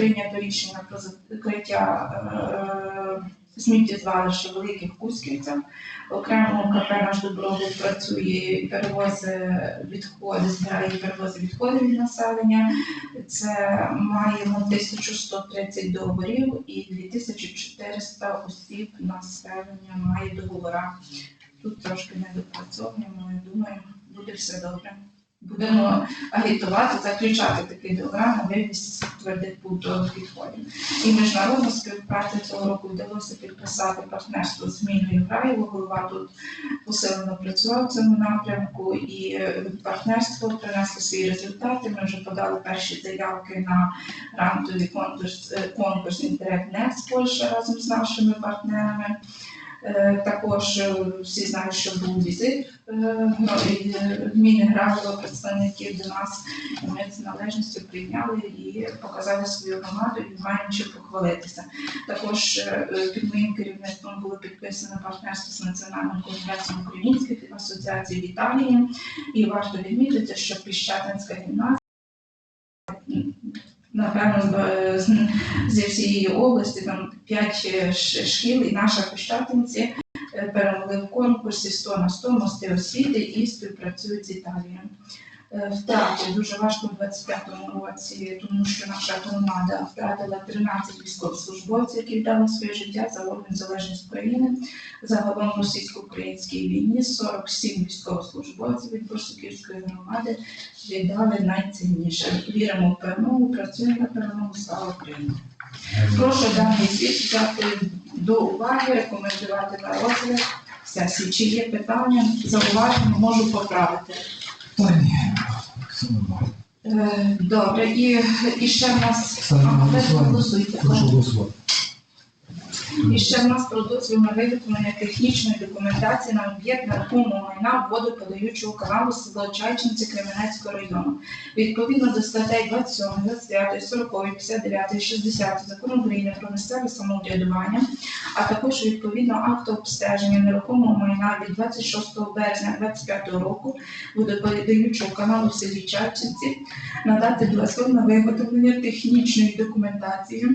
прийнято рішення про закриття е, сміттєзвалища великих Кузьківцях. Окремо КП наш добробут працює, перевозить відходи, збирає перевозить відходи від населення. Це маємо 1130 договорів і 2400 осіб населення має договори. Тут трошки не допрацьовуємо, я думаю, буде все добре. Будемо агітувати, заключати такі договори на вивіз твердих побутових відходів. І міжнародна співпраця цього року вдалося підписати партнерство з Міною Граєво. Голова тут посилено працював в цьому напрямку, і е, партнерство принесло свої результати. Ми вже подали перші заявки на грантовий конкурс, е, конкурс інтернет з Польщі разом з нашими партнерами. Е, Також е, всі знають, що був візит е, Міни Гравила представників до нас. Ми з належністю прийняли і показали свою громаду і маємо чим похвалитися. Також під моїм керівництвом було підписано партнерство з Національним конгресом українських асоціацій в Італії. І варто відмітити, що Піщатинська гімназія. Напевно, зі всієї області там п'ять шкіл, і наша Піщатинці е, перемогли в конкурсі 100 на 100 мости освіти і співпрацюють з Італією. Е, Втрати дуже важко в 25-му році, тому що наша громада втратила 13 військовослужбовців, які віддали своє життя за орган залежність України. Загалом російсько-українській війні 47 військовослужбовців від Борсуківської громади віддали найцінніше. Віримо в перемогу, працюємо на перемогу. Слава Україні! Прошу даний звіт взяти до уваги, рекомендувати на розгляд сесії. Чи є питання, зауваження, можу поправити. Та Добре, і, і ще в нас Ставлю на голосування. голосуйте. Прошу голосувати. І ще в нас про виготовлення технічної документації на об'єкт нерухомого майна водоподаючого каналу село Чайчинці Кременецького району. Відповідно до статей 27, 29, 40, 59, 60 Закону України про місцеве самоврядування, а також відповідно акту обстеження нерухомого майна від 26 березня 2025 року водоподаючого каналу в селі Чайчинці надати дозвіл на виготовлення технічної документації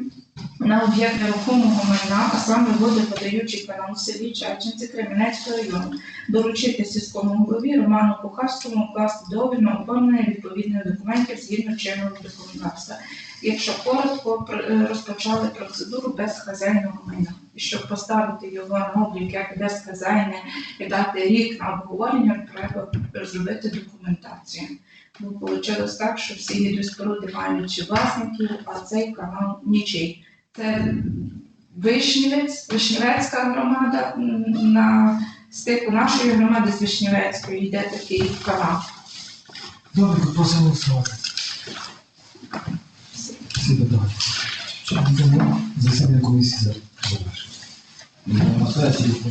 на об'єкт нерухомого майна, а саме водоподаючий канал в селі Чайчинці Кременецького району, доручити сільському голові Роману Кухарському вкласти договір на оформлення відповідних документів згідно чинного законодавства. Якщо коротко, е, розпочали процедуру без хазяйного майна. І щоб поставити його на облік як безхазяйне і дати рік на обговорення, треба зробити документацію. Бо вийшло так, що всі гідроспоруди мають чи власників, а цей канал нічий. Це Вишнівець, Вишнівецька громада на стику нашої громади з Вишнівецькою йде такий канал. Добре, просимо голосувати. Всі будемо засідання комісії сесії